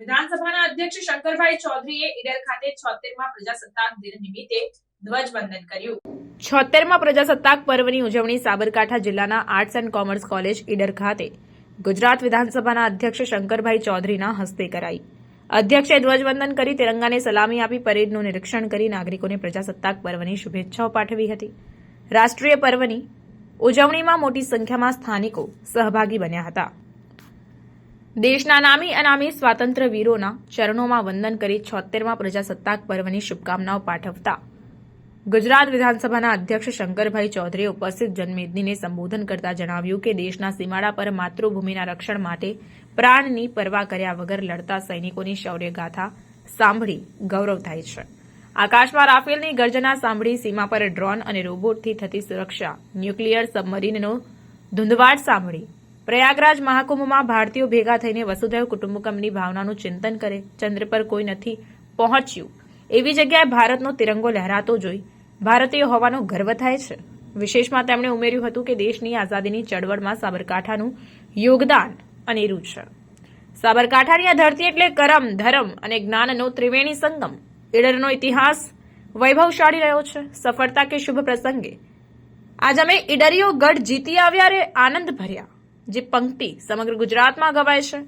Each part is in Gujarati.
અધ્યક્ષ શંકરભાઈ ચૌધરીએ ઈડર ખાતે છોતેરમાં પ્રજાસત્તાક દિન નિમિત્તે ધ્વજવંદન કર્યું. છોતેરમા પ્રજાસત્તાક પર્વની ઉજવણી સાબરકાંઠા જિલ્લાના arts and commerce college Idar ખાતે ગુજરાત વિધાનસભાના અધ્યક્ષ શંકરભાઈ ચૌધરીના હસ્તે કરાઈ. અધ્યક્ષે ધ્વજવંદન કરી તિરંગાને સલામી આપી પરેડનું નિરીક્ષણ કરી નાગરિકોને પ્રજાસત્તાક પર્વની શુભેચ્છાઓ પાઠવી હતી. રાષ્ટ્રીય પર્વની ઉજવણીમાં મોટી સંખ્યામાં સ્થાનિકો સહભાગી બન્યા હતા. દેશના નામી અનામી સ્વાતંત્ર્ય વીરોના ચરણોમાં વંદન કરી છોતેરમાં પ્રજાસત્તાક પર્વની શુભકામનાઓ પાઠવતા. ગુજરાત વિધાનસભાના અધ્યક્ષ શંકરભાઈ ચૌધરીએ ઉપસ્થિત જનમેદનીને સંબોધન કરતા જણાવ્યું કે દેશના સીમાડા પર માતૃભૂમિના રક્ષણ માટે પ્રાણની પરવા કર્યા વગર લડતા સૈનિકોની શૌર્યગાથા સાંભળી ગૌરવ થાય છે. આકાશમાં રાફેલની ગર્જના સાંભળી સીમા પર ડ્રોન અને રોબોટથી થતી સુરક્ષા, ન્યુક્લિયર સબમરીનનો ધુંધવાટ સાંભળી પ્રયાગરાજ મહાકુંભમાં ભારતીયો ભેગા થઈને વસુધૈવ કુટુંબકમની ભાવનાનું ચિંતન કરે. ચંદ્ર પર કોઈ નથી પહોંચ્યું. એવી જગ્યાએ ભારતનો તિરંગો લહેરાતો જોઈ ભારતીય હોવાનો ગર્વ થાય છે. વિશેષમાં તેમણે ઉમેર્યું હતું કે દેશની આઝાદીની ચળવળમાં સાબરકાંઠાનું યોગદાન અનેરું છે. સાબરકાંઠાની આ ધરતી એટલે કરમ, ધર્મ અને જ્ઞાનનો ત્રિવેણી સંગમ. ઈડરનો ઇતિહાસ વૈભવશાળી રહ્યો છે. સફળતા કે શુભ પ્રસંગે. આજ અમે ઈડરીઓ ગઢ જીતી આવ્યા રે આનંદ ભર્યા. જે પંક્તિ સમગ્ર ગુજરાતમાં ગવાય છે.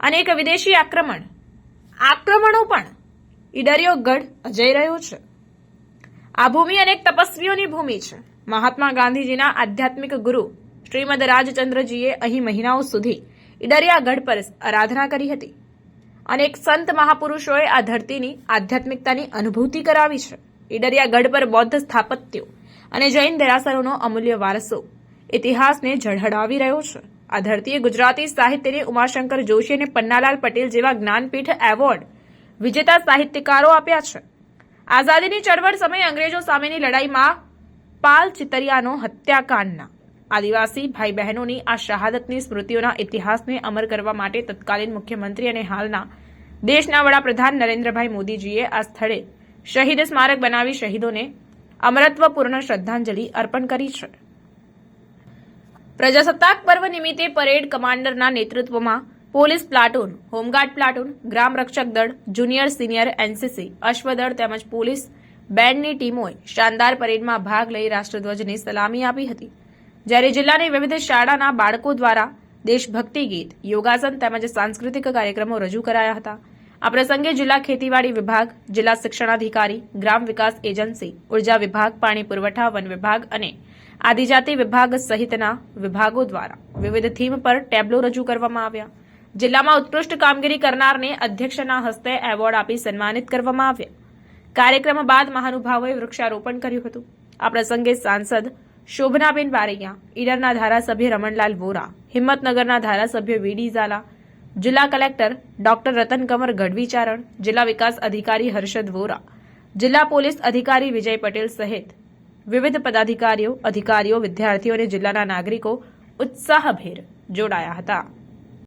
અનેક વિદેશી આક્રમણ. આક્રમણો પણ ઈડરિયો ગઢ અજય રહ્યો છે. આ ભૂમિ અનેક તપસ્વીઓની ભૂમિ છે. મહાત્મા ગાંધીજીના આધ્યાત્મિક ગુરુ શ્રીમદ રાજચંદ્રજીએ અહીં મહિનાઓ સુધી ઈડરિયા ગઢ પર આરાધના કરી હતી. અનેક સંત મહાપુરુષોએ આ ધરતીની આધ્યાત્મિકતાની અનુભૂતિ કરાવી છે. ઈડરિયા ગઢ પર બૌદ્ધ સ્થાપત્યો અને જૈન દેરાસરોનો અમૂલ્ય વારસો ઇતિહાસને ઝળહળાવી રહ્યો છે. આ ધરતીએ ગુજરાતી સાહિત્યને ઉમાશંકર જોશી અને પન્નાલાલ પટેલ જેવા જ્ઞાનપીઠ એવોર્ડ વિજેતા સાહિત્યકારો આપ્યા છે. આઝાદીની ચળવળ સમયે અંગ્રેજો સામેની લડાઈમાં પાલ ચિતરિયાનો હત્યાકાંડના આદિવાસી ભાઈ બહેનોની આ શહાદતની સ્મૃતિઓના ઇતિહાસને અમર કરવા માટે તત્કાલીન મુખ્યમંત્રી અને હાલના દેશના વડાપ્રધાન નરેન્દ્રભાઈ મોદીજીએ આ સ્થળે શહીદ સ્મારક બનાવી શહીદોને અમરત્વપૂર્ણ શ્રદ્ધાંજલિ અર્પણ કરી છે. પ્રજાસત્તાક પર્વ નિમિત્તે પરેડ કમાન્ડરના નેતૃત્વમાં police platoon, home guard platoon, ગ્રામ રક્ષક દળ, જુનિયર સિનિયર એનસીસી, અશ્વદળ તેમજ પોલીસ બેન્ડની ટીમોએ શાનદાર પરેડમાં ભાગ લઈ રાષ્ટ્રધ્વજને સલામી આપી હતી. જ્યારે જિલ્લાની વિવિધ શાળાના બાળકો દ્વારા દેશભક્તિ ગીત, યોગાસન તેમજ સાંસ્કૃતિક કાર્યક્રમો રજૂ કરાયા હતા. આ પ્રસંગે જિલ્લા ખેતીવાડી વિભાગ, જિલ્લા શિક્ષણાધિકારી, ગ્રામ વિકાસ એજન્સી, ઊર્જા વિભાગ, પાણી પુરવઠા, વન વિભાગ અને આદિજાતિ વિભાગ સહિતના વિભાગો દ્વારા વિવિધ થીમ પર ટેબ્લો રજૂ કરવામાં આવ્યા. જિલ્લામાં ઉત્કૃષ્ટ કામગીરી કરનારને અધ્યક્ષના હસ્તે એવોર્ડ આપી સન્માનિત કરવામાં આવ્યા. કાર્યક્રમ બાદ મહાનુભાવોએ વૃક્ષારોપણ કર્યું હતું. આ પ્રસંગે સાંસદ શોભનાબેન બારૈયા, ઈડરના ધારાસભ્ય રમણલાલ વોરા, હિંમતનગરના ધારાસભ્ય વીડી ઝાલા જિલ્લા કલેક્ટર ડોક્ટર રતન કંવર ગઢવી ચારણ જિલ્લા વિકાસ અધિકારી હર્ષદ વોરા, જિલ્લા પોલીસ અધિકારી વિજય પટેલ સહિત વિવિધ પદાધિકારીઓ, અધિકારીઓ, વિદ્યાર્થીઓ અને જિલ્લાના નાગરિકો ઉત્સાહભેર જોડાયા હતા.